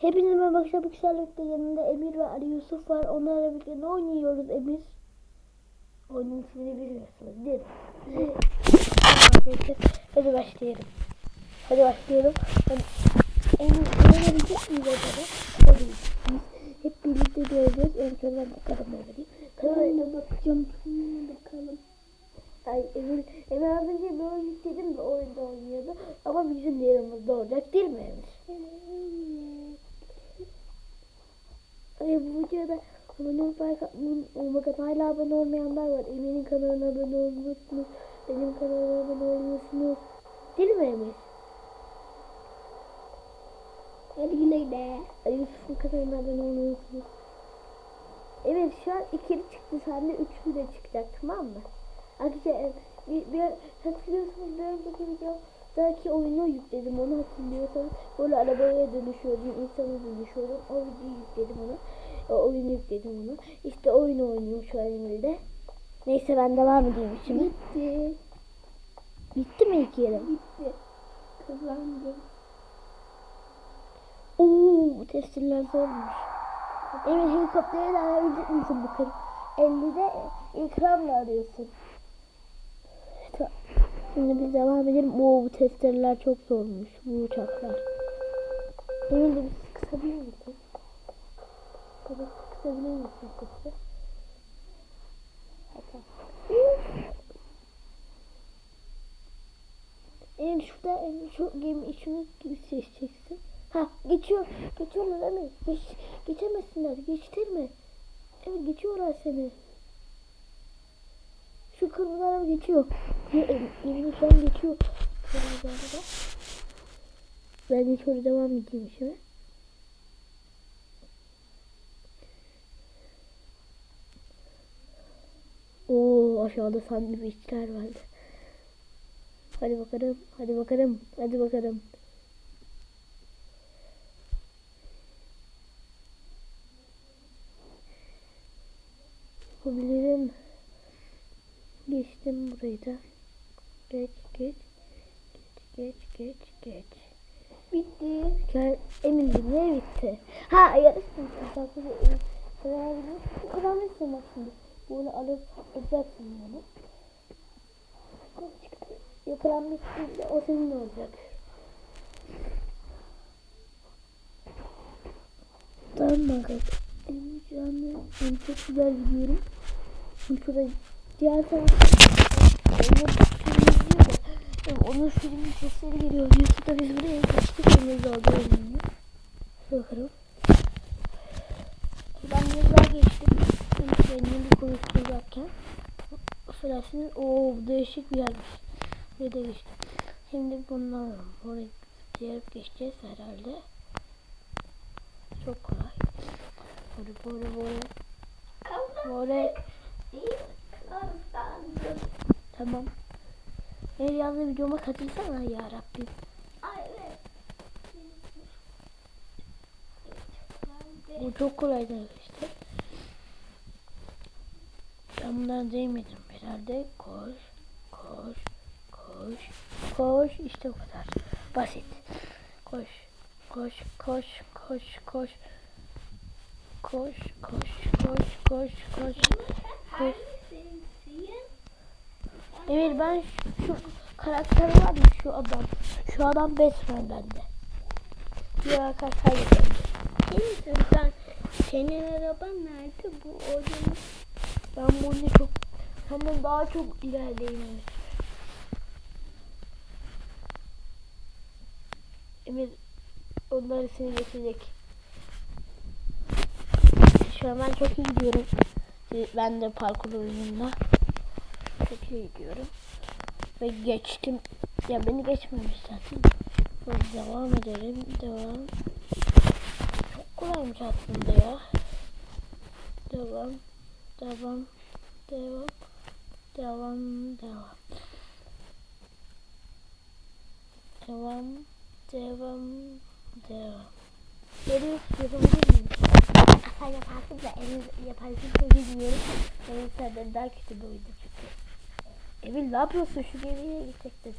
Hepinize merhaba arkadaşlar. Bu güzellikte yanında Emir ve Ali Yusuf var. Onlarla birlikte ne oynuyoruz Emir? Oyunun ismini bilmiyorsunuz değil mi? Hadi başlayalım. Hadi başlayalım. Hadi. Emir öğrenebilecek miyiz acaba? Hadi. Hep birlikte göreceğiz. Ben bakalım öyle Kamerayla bakacağım. Kamerayla bakalım. Ay Emir, Emir az önce bir oyun yükledim de oyunda oynuyordu. Ama bizim de olacak değil mi Emir? Bu videoda abone olmayı olmak hala abone olmayanlar var. Emir'in kanalına abone olmuyorsunuz. Benim kanalıma abone olmuyorsunuz. Değil mi Emir? Hadi güle güle. Ali Yusuf'un kanalına abone olmuyorsunuz. Evet şu an ikili çıktı. Sende üçlü de çıkacak tamam mı? Arkadaşlar e, bir, bir, hatırlıyorsunuz bir önceki videodaki oyunu yükledim onu hatırlıyorsanız böyle arabaya dönüşüyordum insana dönüşüyordum o videoyu yükledim onu o oyunu yükledim onu işte oyunu oynuyorum şu an elimde neyse ben devam edeyim şimdi Bitti. bitti mi ilk yarım Bitti. Kazandım. ooo testiler zormuş Emir helikoptere de arayabilecek misin bakalım 50'de ikramla arıyorsun. Şimdi biz devam edelim. Oo bu testereler çok zormuş. Bu uçaklar. Emin de biz kısabilir misin? Tabii kısabilir misin? Hatta. Emin şurada Emin şu gemi içini seçeceksin. Ha geçiyor. Geçiyorlar Emin. Geç, geçemesinler. Geçtirme. Evet geçiyorlar seni. Şu kırmızı araba geçiyor. Yemin şu an geçiyor. Ben şöyle devam edeyim şimdi. Oo aşağıda sandviçler vardı. Hadi bakalım, hadi bakalım, hadi bakalım. Yapabilirim. Geçtim burayı da. Geç, geç. Geç, geç, geç, geç. Bitti. Gel, emin ne bitti? Ha, emin. Kıramışsın bak şimdi böyle alıp özel sanıyorum. Yapılan bir sürü o senin olacak. Tamam bakalım. Benim şu anda yani çok güzel gidiyorum. Çünkü da diğer tarafta yani onun filmin sesleri geliyor. Youtube'da biz buraya kaçtık. Ömür dalga oynuyor. Bakalım. Ben yıllar geçtim. Kendimi bir konuşturacakken. Affedersiniz. Bu değişik bir yermiş. Buraya da geçtim. Şimdi bundan buraya zıplayıp geçeceğiz herhalde. Çok kolay. Böyle böyle böyle. Böyle. Tamam. Eğer yazdığı videoma katılsana ya Rabbim. Bu çok kolaydı işte. Ben bundan değmedim herhalde. Koş, koş, koş, koş. İşte bu kadar. Basit. Koş, koş, koş, koş, koş. Koş, koş, koş, koş, koş, koş. Emir ben şu, şu karakter var mı şu adam? Şu adam Batman bende. Diğer karakter bende. Senin araban nerede bu oyun? Ben bunu çok senden daha çok ilerleyeyim Emir. Onları seni geçecek. Şu an ben çok iyi gidiyorum. Ben de parkur oyununda çok iyi gidiyorum. Ve geçtim. Ya beni geçmemiş zaten. Böyle devam edelim. Devam. Çok kolaymış aslında ya. Devam. Devam. Devam. Devam. Devam. Devam. Devam. Devam. Geri yapabilir miyim? Sen yaparsın da Emir yaparsın da bilmiyorum. Emir senden daha kötü bir oyuncu çünkü. Emir ne yapıyorsun şu geriye gidecektin.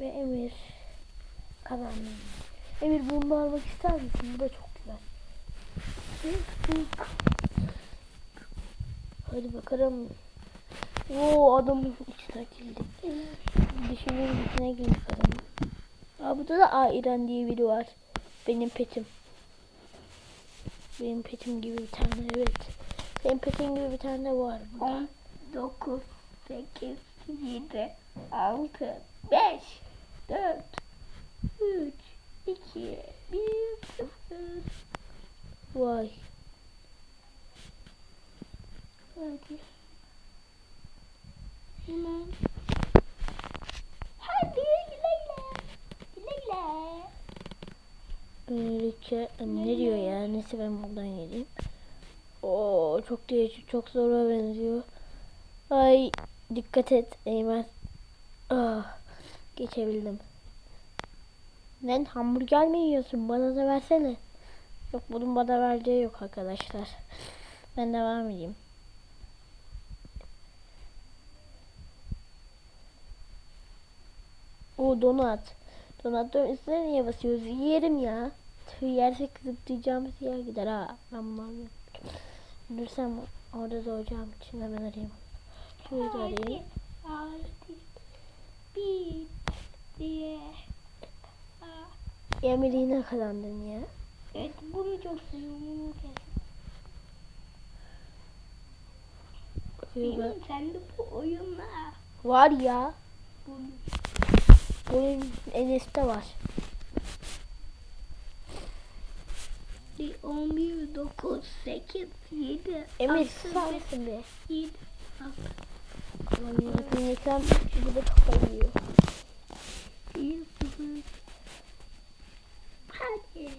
Ve Emir kazandı. Emir bunu almak ister misin? Bu da çok. Hadi bakalım. Oo adamın içine girdik. Dişimin içine girdik adamın. Aa burada da Airen diye biri var. Benim petim. Benim petim gibi bir tane evet. Senin petin gibi bir tane var burada. 9, 8, 7, 6, 5, 4, 3, 2, 1, 0. Vay. Hadi. Hemen. Hadi güle güle. Güle güle. Öylece ne diyor ya? Neyse ben buradan geleyim. Oo çok değişik, çok zora benziyor. Ay dikkat et Eymen. Ah geçebildim. Lan hamburger mi yiyorsun? Bana da versene. Yok bunun bana vereceği yok arkadaşlar. Ben devam edeyim. O donat. Donatların üstüne niye basıyoruz? Yerim ya. Tüh yersek zıplayacağımız yer gider ha. Ben bunu. Dursam orada doğacağım için hemen arayayım. Şurayı da arayayım. Bir diye. Yine kazandın ya. Evet kes. Bakıyorum ben- Benim sen de bu oyunla. Var ya. Bunu. Oyun Enes'te var. Bir 11, 9, 8, 7, Emir 6, mısın be? 7, Aman yarabbim ekran bir de kafayı yiyor. 1, 0. Hadi.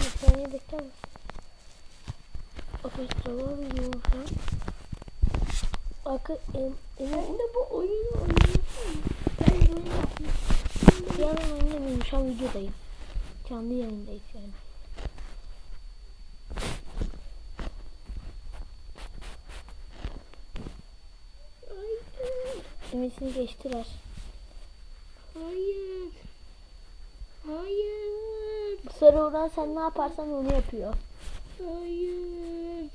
Bir saniye bekler misin? Arkadaşlar var mı? Arka, em, Emir Sen de bu oyunu oynuyorsun. Ben böyle yapayım. Yarın oynamıyorum şu an videodayım. Canlı yayındayız yani. Emisini geçtiler. Hayır. Hayır. Sarı Orhan sen ne yaparsan onu yapıyor. Hayır.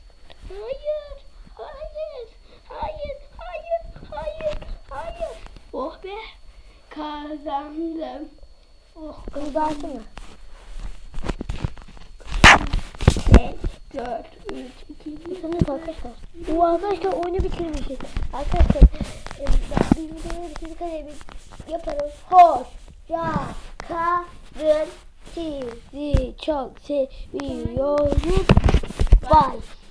Hayır. Hayır. Hayır. Hayır. Hayır. Oh be. Kazandım. Oh. Da alsana. 5, 4, 3, 2, 1. Sanırım arkadaşlar. Bu arkadaşlar oyunu bitirmişiz. Arkadaşlar e, ben bir videoyu bitirdik hadi bir yaparız. Hoş. Ya. Karın sizi çok seviyoruz. Bye.